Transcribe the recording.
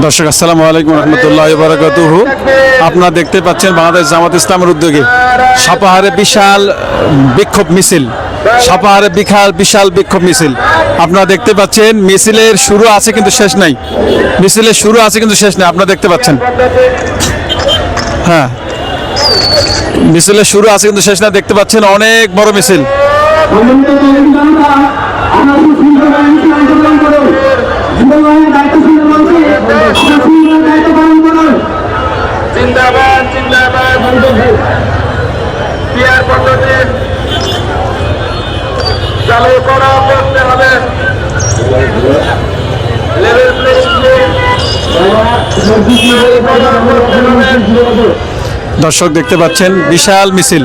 দর্শক, আসসালামু আলাইকুম রহমতুল্লাহ বারাকাতুহু। আপনারা দেখতে পাচ্ছেন বাংলাদেশ জামাত ইসলামের উদ্যোগে সাপাহারে বিশাল বিক্ষোভ মিছিল। সাপাহারে বিশাল বিশাল বিক্ষোভ মিছিল। আপনারা দেখতে পাচ্ছেন, মিছিলের শুরু আছে কিন্তু শেষ নাই। মিছিলের শুরু আছে কিন্তু শেষ নাই, আপনারা দেখতে পাচ্ছেন। হ্যাঁ। মিছিলের শুরু আছে কিন্তু শেষ নাই, দেখতে পাচ্ছেন অনেক বড় মিছিল। জিন্দাবাদ জিন্দাবাদ পিয়ার পদ্ধতি চালু করা করতে হবে। লেভেল দর্শক দেখতে পাচ্ছেন বিশাল মিছিল।